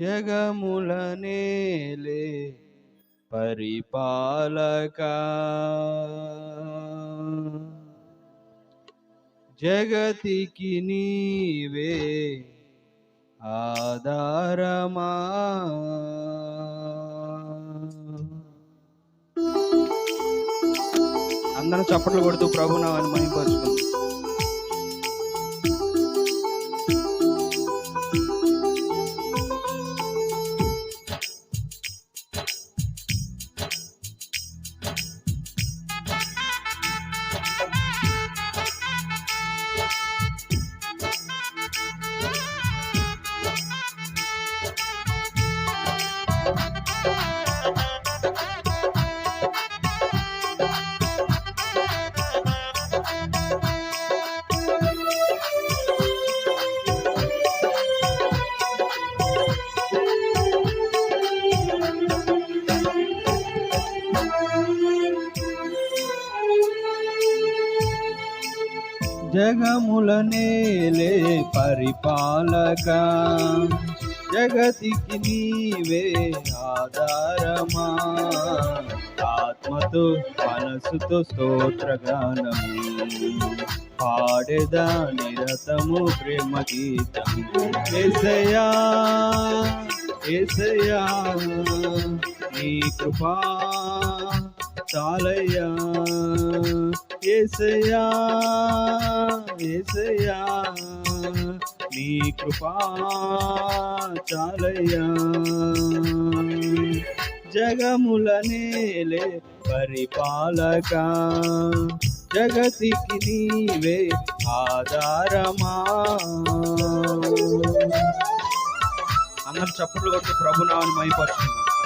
జగముల పరిపాలక. జగతికి నీవే ఆధారమా? అందరం చప్పట్లు కొడుతూ ప్రభునామని నామని జగములనేలే పరిపాలక. జగతికి నీవే ఆధారమా. ఆత్మతో మనసుతో స్తోత్రగానము. పాడేదా నిరతము ప్రేమ గీతము. ఎసయా ఎసయా నీ కృపా చాలయ్యా. ఏసయ్యా ఏసయ్యా నీ కృపా చాలయ్యా. జగముల పరిపాలక జగతికి నీవే ఆధారమా. అందరు చప్పట్లు కొట్టి ప్రభునామని మైపరుచుకున్నాం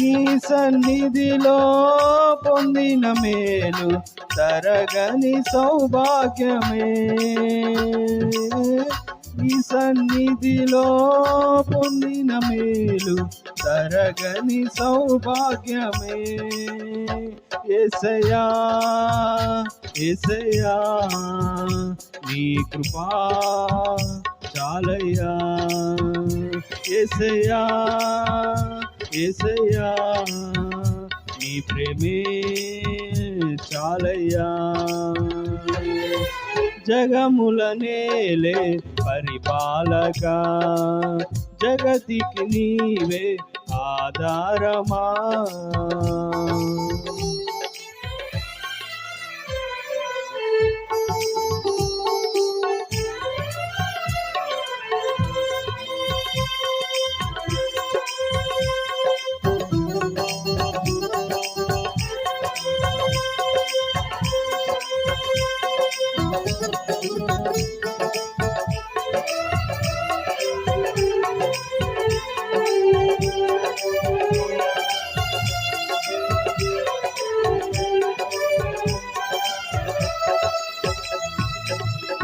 నీ సన్నిధిలో పొందిన మేలు తరగని సౌభాగ్యమే. నీ సన్నిధిలో పొందిన మేలు తరగని సౌభాగ్యమే. ఎసయా ఎసయా నీ కృపా చాలయ్యా. ఎసయా ఎసయా నీ ప్రేమే చాలయ్యా జగముల నేలే పరిపాలక జగతికి నీవే ఆధారమా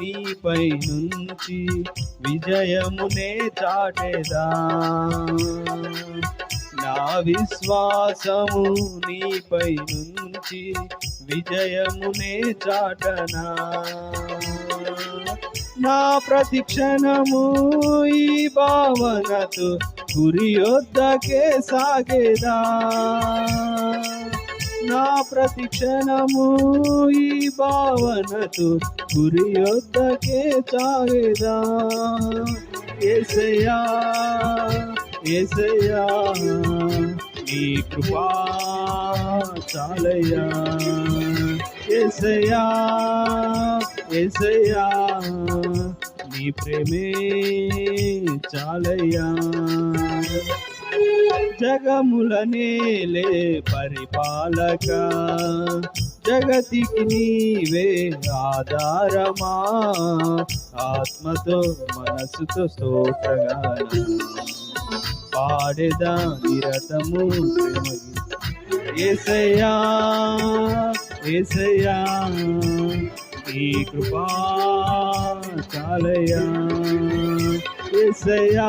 నీపై నుంచి విజయమునే చాటెదా. నా విశ్వాసము నీపై నుంచి విజయమునే చాటనా. నా ప్రతిక్షణము ఈ భావనతో గురి యొద్దకే సాగేదా. నా ప్రతిక్షణము ఈ భావనతో గురి యొద్దకే చాగేదా ఏసయ్యా ఏసయ్యా నీ కృపా చాలయ్యా. ఏసయ్యా ఏసయ్యా నీ ప్రేమే చాలయ్యా. జగముల నేలే పరిపాలక. జగతికి నీవే ఆధారమా. ఆత్మతో మనసుతో స్తోత్రగానం పాడేదా నిరతము ఏసయ్యా ఏసయ్యా ఈ కృపా చాలయ్యా. ఏసయ్యా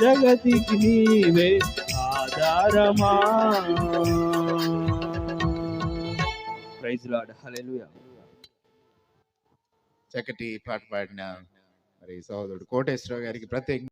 జగతికి నీవే ఆధారమా? Praise lord hallelujah. చక్కటి పాట పాడిన మరి సహోదరుడు కోటేశ్వరరావు గారికి ప్రత్యేక